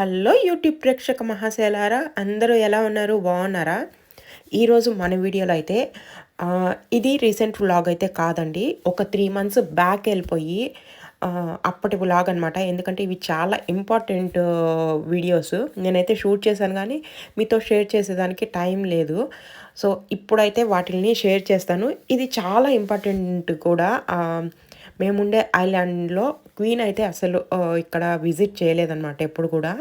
Hello YouTube ప్రేక్షక మహాశైలారా అందరూ ఎలా ఉన్నారు? బాగున్నారా? ఈరోజు మన వీడియోలో అయితే ఇది రీసెంట్ వ్లాగ్ అయితే కాదండి. ఒక త్రీ మంత్స్ బ్యాక్ వెళ్ళిపోయి అప్పటి వ్లాగ్ అనమాట ఎందుకంటే ఇవి చాలా ఇంపార్టెంట్ వీడియోస్. నేనైతే షూట్ చేశాను కానీ మీతో షేర్ చేసేదానికి టైం లేదు. సో ఇప్పుడైతే వాటిని షేర్ చేస్తాను. ఇది చాలా ఇంపార్టెంట్ కూడా. మేముండే ఐలాండ్లో క్వీన్ అయితే అసలు ఇక్కడ విజిట్ చేయలేదన్నమాట ఎప్పుడు కూడా.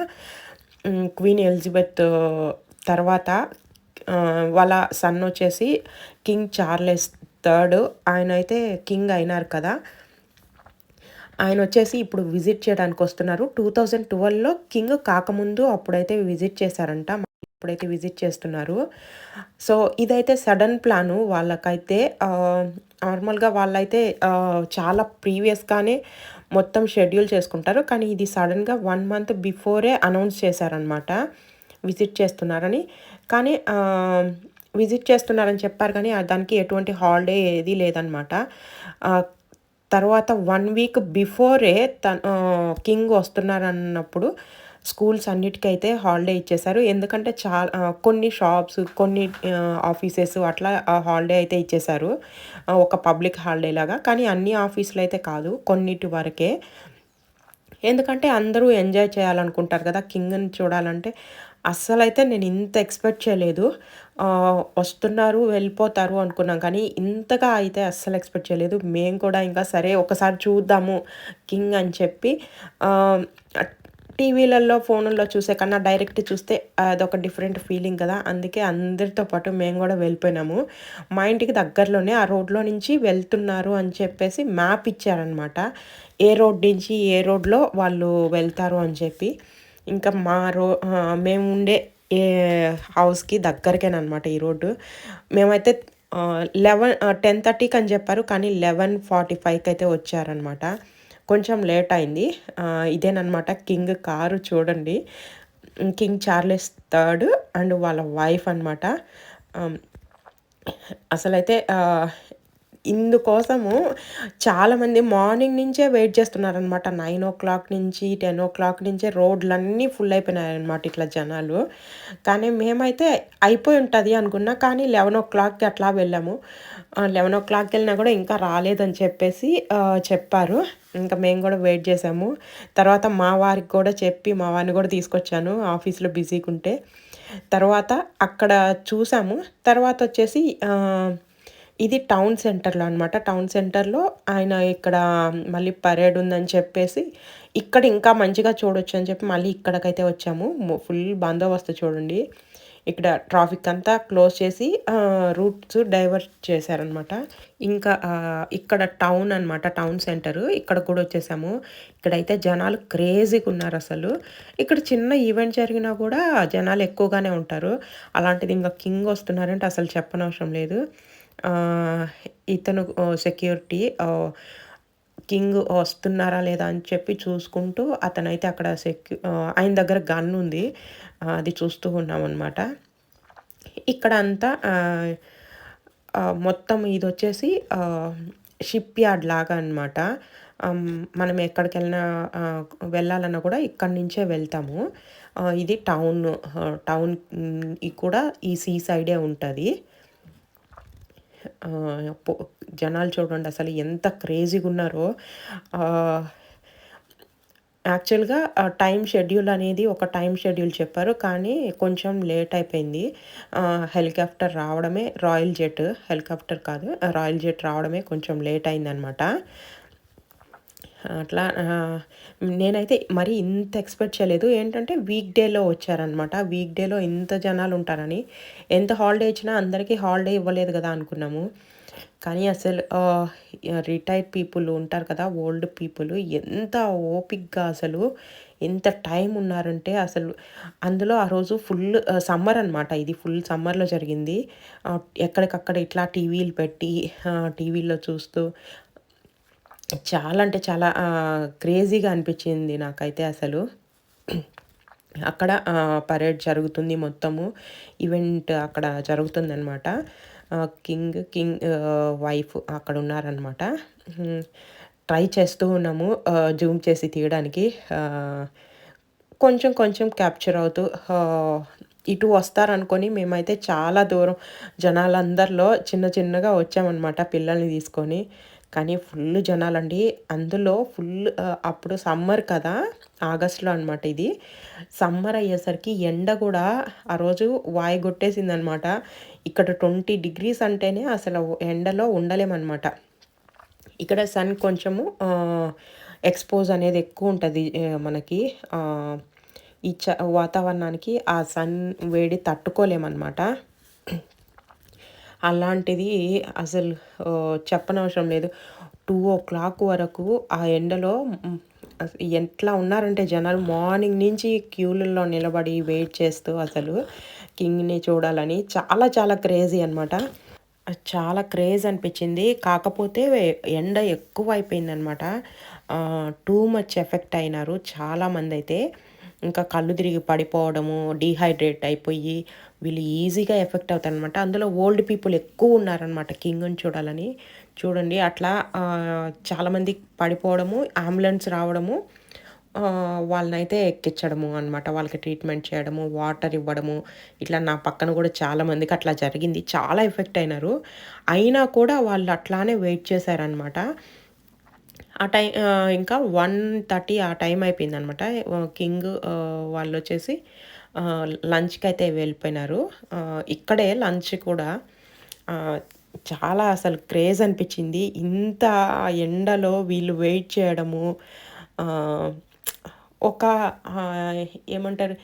క్వీన్ ఎలిజబెత్ తర్వాత వాళ్ళ సన్ వచ్చేసి కింగ్ చార్లెస్ థర్డ్. ఆయన అయితే కింగ్ అయినారు కదా. ఆయన వచ్చేసి ఇప్పుడు విజిట్ చేయడానికి వస్తున్నారు. టూ థౌజండ్ ట్వెల్వ్లో కింగ్ కాకముందు అప్పుడైతే విజిట్ చేశారంట. ఇప్పుడైతే విజిట్ చేస్తున్నారు. సో ఇదైతే సడన్ ప్లాను వాళ్ళకైతే నార్మల్గా వాళ్ళైతే చాలా ప్రీవియస్గానే మొత్తం షెడ్యూల్ చేసుకుంటారు. కానీ ఇది సడన్గా వన్ మంత్ బిఫోరే అనౌన్స్ చేశారనమాట విజిట్ చేస్తున్నారని. కానీ విజిట్ చేస్తున్నారని చెప్పారు కానీ దానికి ఎటువంటి హాలిడే ఏది లేదనమాట తర్వాత వన్ వీక్ బిఫోరే తను కింగ్ వస్తున్నారన్నప్పుడు స్కూల్స్ అన్నిటికైతే హాలిడే ఇచ్చేశారు. ఎందుకంటే చాలా కొన్ని షాప్స్ కొన్ని ఆఫీసెస్ అట్లా హాలిడే అయితే ఇచ్చేశారు. ఒక పబ్లిక్ హాలిడే లాగా. కానీ అన్ని ఆఫీసులు అయితే కాదు కొన్నిటి వరకే. ఎందుకంటే అందరూ ఎంజాయ్ చేయాలనుకుంటారు కదా కింగ్ని చూడాలంటే. అస్సలైతే నేను ఇంత ఎక్స్పెక్ట్ చేయలేదు. వస్తున్నారు వెళ్ళిపోతారు అనుకున్నాం కానీ ఇంతగా అయితే అస్సలు ఎక్స్పెక్ట్ చేయలేదు. మేము కూడా ఇంకా సరే ఒకసారి చూద్దాము కింగ్ అని చెప్పి టీవీలలో ఫోన్లలో చూసే కన్నా డైరెక్ట్ చూస్తే అదొక డిఫరెంట్ ఫీలింగ్ కదా. అందుకే అందరితో పాటు మేము కూడా వెళ్ళిపోయినాము. మా ఇంటికి దగ్గరలోనే ఆ రోడ్లో నుంచి వెళ్తున్నారు అని చెప్పేసి మ్యాప్ ఇచ్చారనమాట ఏ రోడ్ నుంచి ఏ రోడ్లో వాళ్ళు వెళ్తారు అని చెప్పి. ఇంకా మా రో మేము ఉండే ఏ హౌస్కి దగ్గరకేనమాట ఈ రోడ్డు. మేమైతే లెవెన్ టెన్ థర్టీకి అని చెప్పారు కానీ లెవెన్ ఫార్టీ ఫైవ్కి అయితే వచ్చారనమాట కొంచెం లేట్ అయింది. ఇదేనమాట కింగ్ కారు చూడండి. కింగ్ చార్లెస్ థర్డ్ అండ్ వాళ్ళ వైఫ్ అనమాట అసలైతే ఇందుకోసము చాలామంది మార్నింగ్ నుంచే వెయిట్ చేస్తున్నారనమాట నైన్ ఓ క్లాక్ నుంచి టెన్ ఓ క్లాక్ నుంచే రోడ్లన్నీ ఫుల్ అయిపోయినాయన్నమాట ఇట్లా జనాలు. కానీ మేమైతే అయిపోయి ఉంటుంది అనుకున్నా కానీ లెవెన్ ఓ క్లాక్కి అట్లా వెళ్ళాము. లెవెన్ ఓ క్లాక్కి వెళ్ళినా కూడా ఇంకా రాలేదని చెప్పేసి చెప్పారు. ఇంకా మేము కూడా వెయిట్ చేసాము. తర్వాత మా వారికి కూడా చెప్పి మా వారిని కూడా తీసుకొచ్చాను ఆఫీస్లో బిజీగా ఉంటే. తర్వాత అక్కడ చూసాము. తర్వాత వచ్చేసి ఇది టౌన్ సెంటర్లో అనమాట టౌన్ సెంటర్లో ఆయన ఇక్కడ మళ్ళీ పరేడ్ ఉందని చెప్పేసి ఇక్కడ ఇంకా మంచిగా చూడొచ్చు అని చెప్పి మళ్ళీ ఇక్కడికైతే వచ్చాము. ఫుల్ బందోబస్తు చూడండి. ఇక్కడ ట్రాఫిక్ అంతా క్లోజ్ చేసి రూట్స్ డైవర్ట్ చేశారనమాట ఇంకా ఇక్కడ టౌన్ అనమాట టౌన్ సెంటర్. ఇక్కడ కూడా వచ్చేసాము. ఇక్కడైతే జనాలు క్రేజీగా ఉన్నారు అసలు. ఇక్కడ చిన్న ఈవెంట్ జరిగినా కూడా జనాలు ఎక్కువగానే ఉంటారు. అలాంటిది ఇంకా కింగ్ వస్తున్నారంటే అసలు చెప్పనవసరం లేదు. ఇతను సెక్యూరిటీ కింగ్ వస్తున్నారా లేదా అని చెప్పి చూసుకుంటూ అతనైతే అక్కడ సెక్యూ ఆయన దగ్గర గన్ ఉంది. అది చూస్తూ ఉన్నాం అనమాట ఇక్కడ అంతా మొత్తం ఇది వచ్చేసి షిప్ యార్డ్ లాగా అనమాట మనం ఎక్కడికి వెళ్ళినా వెళ్ళాలన్నా కూడా ఇక్కడి నుంచే వెళ్తాము. ఇది టౌన్ టౌన్ కూడా ఈ సీ సైడే ఉంటుంది. జనాలు చూడండి అసలు ఎంత క్రేజీగా ఉన్నారో. యాక్చువల్గా టైం షెడ్యూల్ అనేది ఒక టైం షెడ్యూల్ చెప్పారు కానీ కొంచెం లేట్ అయిపోయింది. హెలికాప్టర్ రావడమే రాయల్ జెట్ హెలికాప్టర్ కాదు రాయల్ జెట్ రావడమే కొంచెం లేట్ అయిందనమాట. అట్లా నేనైతే మరి ఇంత ఎక్స్పెక్ట్ చేయలేదు. ఏంటంటే వీక్ డేలో వచ్చారనమాట వీక్ డేలో ఇంత జనాలు ఉంటారని. ఎంత హాలిడే ఇచ్చినా అందరికీ హాలిడే ఇవ్వలేదు కదా అనుకున్నాము. కానీ అసలు రిటైర్డ్ పీపుల్ ఉంటారు కదా ఓల్డ్ పీపుల్ ఎంత ఓపిక్గా అసలు ఎంత టైం ఉన్నారంటే అసలు అందులో ఆ రోజు ఫుల్ సమ్మర్ అనమాట ఇది ఫుల్ సమ్మర్లో జరిగింది. ఎక్కడికక్కడ ఇట్లా టీవీలు పెట్టి టీవీలో చూస్తూ చాలా అంటే చాలా క్రేజీగా అనిపించింది నాకైతే అసలు. అక్కడ పరేడ్ జరుగుతుంది మొత్తము. ఈవెంట్ అక్కడ జరుగుతుందన్నమాట. కింగ్ కింగ్ వైఫ్ అక్కడ ఉన్నారనమాట ట్రై చేస్తూ ఉన్నాము జూమ్ చేసి తీయడానికి. కొంచెం కొంచెం క్యాప్చర్ అవుతూ ఇటు వస్తారనుకొని మేమైతే చాలా దూరం జనాలందరిలో చిన్న చిన్నగా వచ్చామన్నమాట పిల్లల్ని తీసుకొని. కానీ ఫుల్ జనాలండి. అందులో ఫుల్ అప్పుడు సమ్మర్ కదా ఆగస్ట్లో అనమాట ఇది. సమ్మర్ అయ్యేసరికి ఎండ కూడా ఆ రోజు వాయిగొట్టేసింది అనమాట ఇక్కడ ట్వంటీ డిగ్రీస్ అంటేనే అసలు ఎండలో ఉండలేమన్నమాట. ఇక్కడ సన్ కొంచెము ఎక్స్పోజ్ అనేది ఎక్కువ ఉంటుంది మనకి ఈ చ వాతావరణానికి ఆ సన్ వేడి తట్టుకోలేమన్నమాట. అలాంటిది అసలు చెప్పనవసరం లేదు. టూ ఓ క్లాక్ వరకు ఆ ఎండలో ఎట్లా ఉన్నారంటే జనాలు మార్నింగ్ నుంచి క్యూలలో నిలబడి వెయిట్ చేస్తూ అసలు కింగ్ని చూడాలని చాలా చాలా క్రేజీ అనమాట చాలా క్రేజ్ అనిపించింది. కాకపోతే ఎండ ఎక్కువ అయిపోయిందనమాట టూ మచ్ ఎఫెక్ట్ అయినారు చాలామంది అయితే ఇంకా కళ్ళు తిరిగి పడిపోవడము డీహైడ్రేట్ అయిపోయి వీళ్ళు ఈజీగా ఎఫెక్ట్ అవుతారు అనమాట అందులో ఓల్డ్ పీపుల్ ఎక్కువ ఉన్నారనమాట కింగ్ని చూడాలని. చూడండి అట్లా చాలామంది పడిపోవడము అంబులెన్స్ రావడము వాళ్ళనైతే ఎక్కించడము అనమాట వాళ్ళకి ట్రీట్మెంట్ చేయడము వాటర్ ఇవ్వడము. ఇట్లా నా పక్కన కూడా చాలామందికి అట్లా జరిగింది. చాలా ఎఫెక్ట్ అయినారు. అయినా కూడా వాళ్ళు అట్లానే వెయిట్ చేశారనమాట ఆ టైం ఇంకా వన్ థర్టీ ఆ టైం అయిపోయింది అనమాట కింగ్ వాళ్ళు వచ్చేసి లంచ్కి అయితే వెళ్ళిపోయినారు. ఇక్కడే లంచ్ కూడా చాలా అసలు క్రేజ్ అనిపించింది. ఇంత ఎండలో వీళ్ళు వెయిట్ చేయడము ఒక ఏమంటారు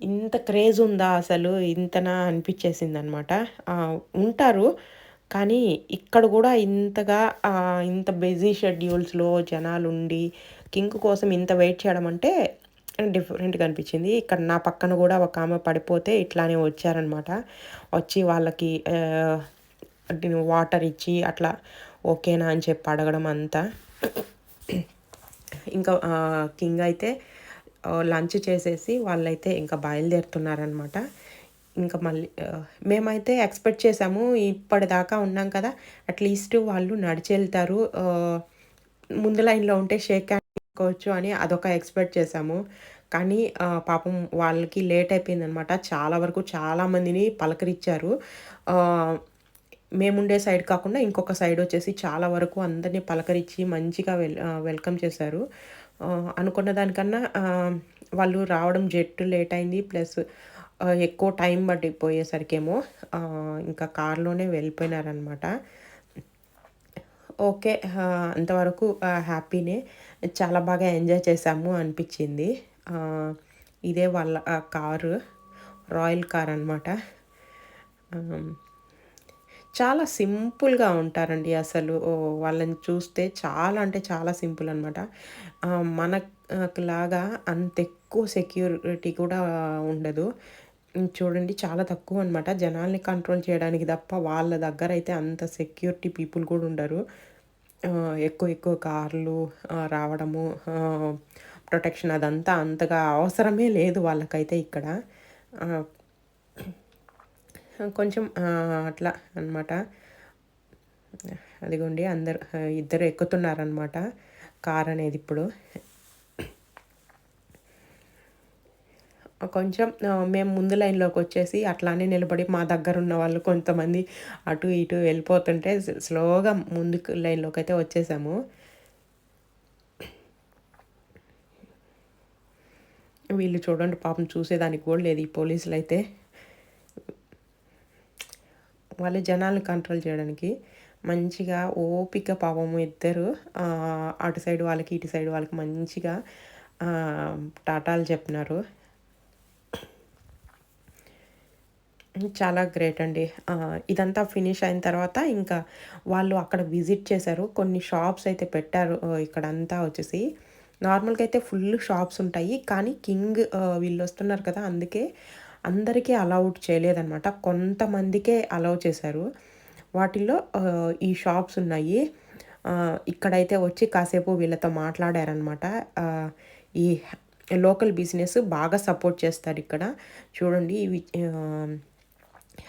ఇంత క్రేజ్ ఉందా అసలు? ఇంతనా అనిపించేసింది అనమాట ఉంటారు కానీ ఇక్కడ కూడా ఇంతగా ఇంత బిజీ షెడ్యూల్స్లో జనాలు ఉండి కింగ్ కోసం ఇంత వెయిట్ చేయడం అంటే డిఫరెంట్గా అనిపించింది ఇక్కడ నా పక్కన కూడా ఒక ఆమె పడిపోతే ఇట్లానే వచ్చారనమాట. వచ్చి వాళ్ళకి వాటర్ ఇచ్చి అట్లా ఓకేనా అని చెప్పి అడగడం అంతా. ఇంకా కింగ్ అయితే లంచ్ చేసేసి వాళ్ళైతే ఇంకా బయలుదేరుతున్నారనమాట. ఇంకా మళ్ళీ మేమైతే ఎక్స్పెక్ట్ చేసాము ఇప్పటిదాకా ఉన్నాం కదా అట్లీస్ట్ వాళ్ళు నడిచి వెళ్తారు ముందు లైన్లో ఉంటే షేక్ చేసుకోవచ్చు అని అదొక ఎక్స్పెక్ట్ చేసాము కానీ పాపం వాళ్ళకి లేట్ అయిపోయిందనమాట. చాలా వరకు చాలామందిని పలకరించారు. మేముండే సైడ్ కాకుండా ఇంకొక సైడ్ వచ్చేసి చాలా వరకు అందరినీ పలకరించి మంచిగా వెల్ వెల్కమ్ చేశారు. అనుకున్న దానికన్నా వాళ్ళు రావడం జెట్టు లేట్ అయింది. ప్లస్ ఎక్కువ టైం పట్టిపోయేసరికేమో ఇంకా కార్లోనే వెళ్ళిపోయినారనమాట. ఓకే అంతవరకు హ్యాపీనే. చాలా బాగా ఎంజాయ్ చేసాము అనిపించింది. ఇదే వాళ్ళ కారు రాయల్ కార్ అనమాట చాలా సింపుల్గా ఉంటారండి అసలు. వాళ్ళని చూస్తే చాలా అంటే చాలా సింపుల్ అనమాట మనలాగా అంత ఎక్కువ సెక్యూరిటీ కూడా ఉండదు. చూడండి చాలా తక్కువ అనమాట జనాల్ని కంట్రోల్ చేయడానికి తప్ప వాళ్ళ దగ్గర అయితే అంత సెక్యూరిటీ పీపుల్ కూడా ఉండరు. ఎక్కువ ఎక్కువ కార్లు రావడము ప్రొటెక్షన్ అదంతా అంతగా అవసరమే లేదు వాళ్ళకైతే ఇక్కడ. కొంచెం అట్లా అనమాట అదిగోండి అందరు ఇద్దరు ఎక్కుతున్నారనమాట కార్ అనేది ఇప్పుడు. కొంచెం మేము ముందు లైన్లోకి వచ్చేసి అట్లానే నిలబడి మా దగ్గర ఉన్న వాళ్ళు కొంతమంది అటు ఇటు వెళ్ళిపోతుంటే స్లోగా ముందుకు లైన్లోకి అయితే వచ్చేసాము. వీళ్ళు చూడండి పాపం చూసేదానికి కూడా లేదు ఈ పోలీసులు అయితే. వాళ్ళు జనాలను కంట్రోల్ చేయడానికి మంచిగా ఓపిక పాపము ఇద్దరు అటు సైడ్ వాళ్ళకి ఇటు సైడ్ వాళ్ళకి మంచిగా టాటాలు చెప్పినారు. చాలా గ్రేట్ అండి. ఇదంతా ఫినిష్ అయిన తర్వాత ఇంకా వాళ్ళు అక్కడ విజిట్ చేశారు. కొన్ని షాప్స్ అయితే పెట్టారు ఇక్కడ అంతా వచ్చేసి. నార్మల్గా అయితే ఫుల్ షాప్స్ ఉంటాయి కానీ కింగ్ వీళ్ళు వస్తున్నారు కదా అందుకే అందరికీ అలౌడ్ చేయలేదన్నమాట. కొంతమందికే అలౌ చేశారు. వాటిల్లో ఈ షాప్స్ ఉన్నాయి. ఇక్కడైతే వచ్చి కాసేపు వీళ్ళతో మాట్లాడారనమాట ఈ లోకల్ బిజినెస్ బాగా సపోర్ట్ చేస్తారు ఇక్కడ. చూడండి ఇవి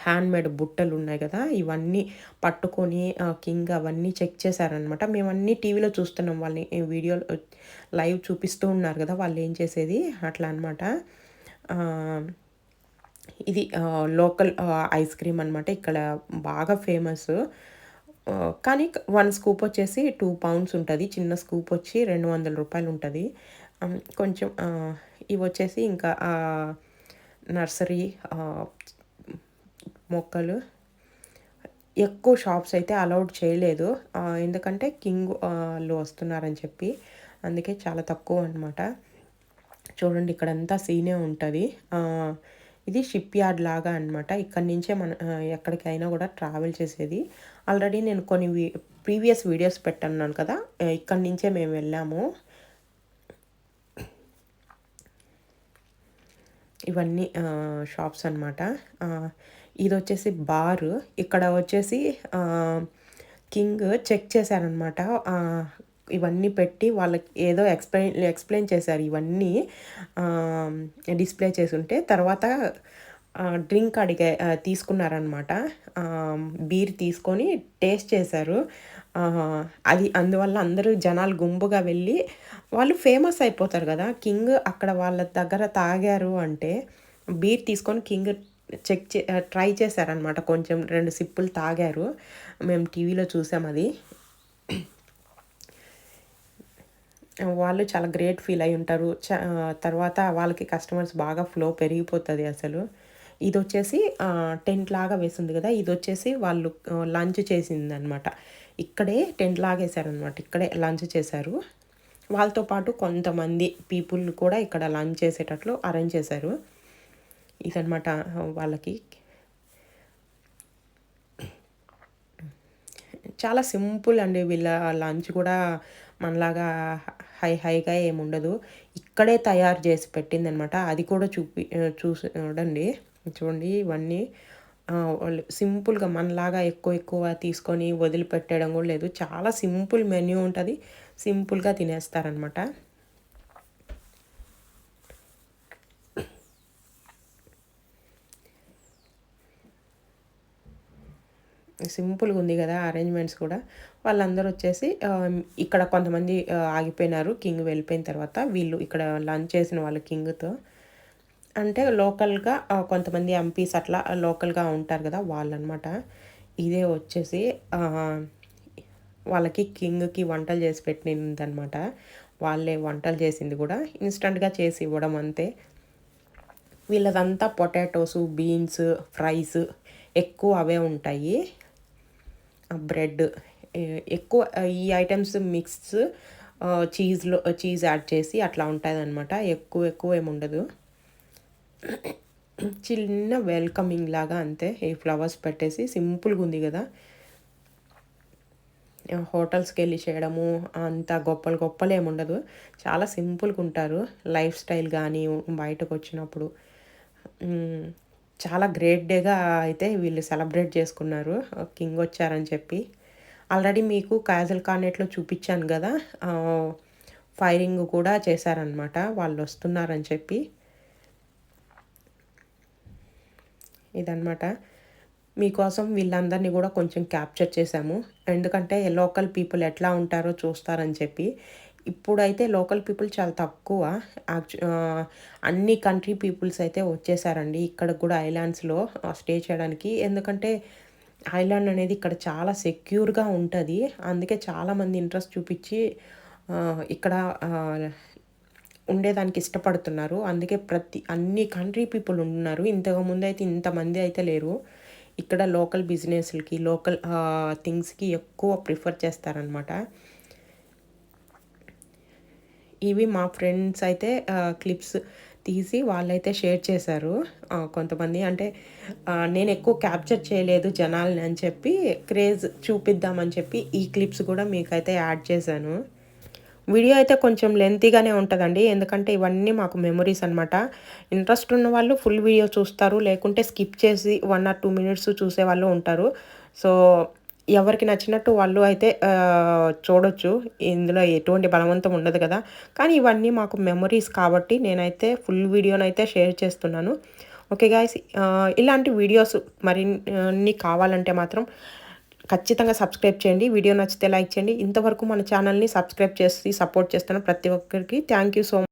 హ్యాండ్మేడ్ బుట్టలు ఉన్నాయి కదా ఇవన్నీ పట్టుకొని కింగ్ అవన్నీ చెక్ చేశారనమాట మేమన్నీ టీవీలో చూస్తున్నాం వాళ్ళని వీడియో లైవ్ చూపిస్తూ ఉన్నారు కదా వాళ్ళు ఏం చేసేది? అట్లా అనమాట ఇది లోకల్ ఐస్ క్రీమ్ అనమాట ఇక్కడ బాగా ఫేమస్. కానీ వన్ స్కూప్ వచ్చేసి టూ పౌండ్స్ ఉంటుంది చిన్న స్కూప్ వచ్చి రెండు వందల రూపాయలు ఉంటుంది. కొంచెం ఇవి వచ్చేసి ఇంకా నర్సరీ మొక్కలు. ఎక్కువ షాప్స్ అయితే అలౌడ్ చేయలేదు. ఎందుకంటే కింగ్ వాళ్ళు వస్తున్నారని చెప్పి. అందుకే చాలా తక్కువ అనమాట చూడండి ఇక్కడంతా సీనే ఉంటుంది. ఇది షిప్ యార్డ్ లాగా అనమాట ఇక్కడి నుంచే మన ఎక్కడికైనా కూడా ట్రావెల్ చేసేది. ఆల్రెడీ నేను కొన్ని ప్రీవియస్ వీడియోస్ పెట్టన్నాను కదా. ఇక్కడి నుంచే మేము వెళ్ళాము. ఇవన్నీ షాప్స్ అనమాట ఇది వచ్చేసి బార్. ఇక్కడ వచ్చేసి కింగ్ చెక్ చేశారనమాట ఇవన్నీ పెట్టి వాళ్ళకి ఏదో ఎక్స్ప్లెయిన్ ఎక్స్ప్లెయిన్ చేశారు ఇవన్నీ డిస్ప్లే చేసి ఉంటే తర్వాత డ్రింక్ అడిగే తీసుకున్నారనమాట బీర్ తీసుకొని టేస్ట్ చేశారు. అది అందువల్ల అందరూ జనాలు గుంపుగా వెళ్ళి వాళ్ళు ఫేమస్ అయిపోతారు కదా. కింగ్ అక్కడ వాళ్ళ దగ్గర తాగారు అంటే బీర్ తీసుకొని కింగ్ చెక్ చే ట్రై చేశారనమాట కొంచెం రెండు సిప్పులు తాగారు. మేము టీవీలో చూసాం అది. వాళ్ళు చాలా గ్రేట్ ఫీల్ అయి ఉంటారు చ తర్వాత వాళ్ళకి కస్టమర్స్ బాగా ఫ్లో పెరిగిపోతుంది అసలు. ఇది వచ్చేసి టెంట్ లాగా వేసింది కదా ఇది వచ్చేసి వాళ్ళు లంచ్ చేసింది అనమాట ఇక్కడే టెంట్ లాగా వేసారనమాట ఇక్కడే లంచ్ చేశారు. వాళ్ళతో పాటు కొంతమంది పీపుల్ కూడా ఇక్కడ లంచ్ చేసేటట్లు అరేంజ్ చేశారు. ఇదనమాట వాళ్ళకి. చాలా సింపుల్ అండి వీళ్ళ లంచ్ కూడా. మనలాగా హై హైగా ఏముండదు. ఇక్కడే తయారు చేసి పెట్టిందనమాట. అది కూడా చూపి చూసి చూడండి. చూడండి ఇవన్నీ వాళ్ళు సింపుల్గా మనలాగా ఎక్కువ ఎక్కువ తీసుకొని వదిలిపెట్టడం కూడా లేదు. చాలా సింపుల్ మెన్యూ ఉంటుంది. సింపుల్గా తినేస్తారనమాట సింపుల్గా ఉంది కదా అరేంజ్మెంట్స్ కూడా. వాళ్ళందరూ వచ్చేసి ఇక్కడ కొంతమంది ఆగిపోయినారు. కింగ్ వెళ్ళిపోయిన తర్వాత వీళ్ళు ఇక్కడ లంచ్ చేసిన వాళ్ళు కింగ్తో. అంటే లోకల్గా కొంతమంది ఎంపీస్ అట్లా లోకల్గా ఉంటారు కదా వాళ్ళనమాట. ఇదే వచ్చేసి వాళ్ళకి కింగ్కి వంటలు చేసి పెట్టిందనమాట. వాళ్ళే వంటలు చేసింది కూడా ఇన్స్టంట్గా చేసి ఇవ్వడం అంతే. వీళ్ళదంతా పొటాటోస్ బీన్స్ ఫ్రైస్ ఎక్కువ అవే ఉంటాయి. బ్రెడ్ ఎక్కువ ఈ ఐటమ్స్ మిక్స్ చీజ్లో చీజ్ యాడ్ చేసి అట్లా ఉంటుంది అనమాట ఎక్కువ ఎక్కువ ఏమి ఉండదు. చిన్న వెల్కమింగ్ లాగా అంతే. ఈ ఫ్లవర్స్ పెట్టేసి సింపుల్గా ఉంది కదా. హోటల్స్కి వెళ్ళి చేయడము అంత గొప్పలు గొప్పలు ఏముండదు చాలా సింపుల్గా ఉంటారు. లైఫ్ స్టైల్ కానీ బయటకు వచ్చినప్పుడు. చాలా గ్రేట్ డేగా అయితే వీళ్ళు సెలబ్రేట్ చేసుకున్నారు. కింగ్ వచ్చారని చెప్పి. ఆల్రెడీ మీకు క్యాజల్ కార్నెట్లో చూపించాను కదా. ఫైరింగ్ కూడా చేశారనమాట వాళ్ళు వస్తున్నారని చెప్పి. ఇదనమాట మీకోసం వీళ్ళందరినీ కూడా కొంచెం క్యాప్చర్ చేశాము. ఎందుకంటే లోకల్ పీపుల్ ఎట్లా ఉంటారో చూస్తారని చెప్పి. ఇప్పుడైతే లోకల్ పీపుల్ చాలా తక్కువ. అన్ని కంట్రీ పీపుల్స్ అయితే వచ్చేసారండి. ఇక్కడ కూడా ఐలాండ్స్లో స్టే చేయడానికి. ఎందుకంటే ఐలాండ్ అనేది ఇక్కడ చాలా సెక్యూర్గా ఉంటుంది. అందుకే చాలామంది ఇంట్రెస్ట్ చూపించి ఇక్కడ ఉండేదానికి ఇష్టపడుతున్నారు. అందుకే ప్రతి అన్ని కంట్రీ పీపుల్ ఉన్నారు. ఇంతకుముందు అయితే ఇంతమంది అయితే లేరు. ఇక్కడ లోకల్ బిజినెస్లకి లోకల్ థింగ్స్కి ఎక్కువ ప్రిఫర్ చేస్తారనమాట ఇవి మా ఫ్రెండ్స్ అయితే క్లిప్స్ తీసి వాళ్ళైతే షేర్ చేశారు. కొంతమంది అంటే నేను ఎక్కువ క్యాప్చర్ చేయలేదు జనాలని అని చెప్పి క్రేజ్ చూపిద్దామని చెప్పి ఈ క్లిప్స్ కూడా మీకైతే యాడ్ చేశాను. వీడియో అయితే కొంచెం లెంతీగానే ఉంటుందండి. ఎందుకంటే ఇవన్నీ మాకు మెమరీస్ అనమాట ఇంట్రెస్ట్ ఉన్న వాళ్ళు ఫుల్ వీడియో చూస్తారు. లేకుంటే స్కిప్ చేసి వన్ ఆర్ టూ మినిట్స్ చూసే వాళ్ళు ఉంటారు. సో ఎవరికి నచ్చినట్టు వాళ్ళు అయితే చూడొచ్చు. ఇందులో ఎటువంటి బలవంతం ఉండదు కదా. కానీ ఇవన్నీ మాకు మెమరీస్ కాబట్టి నేనైతే ఫుల్ వీడియోనైతే షేర్ చేస్తున్నాను. ఓకే గాయస్ ఇలాంటి వీడియోస్ మరిన్ని కావాలంటే మాత్రం ఖచ్చితంగా సబ్స్క్రైబ్ చేయండి. వీడియో నచ్చితే లైక్ చేయండి. ఇంతవరకు మన ఛానల్ని సబ్స్క్రైబ్ చేసి సపోర్ట్ చేస్తున్న ప్రతి ఒక్కరికి థ్యాంక్ యూ సో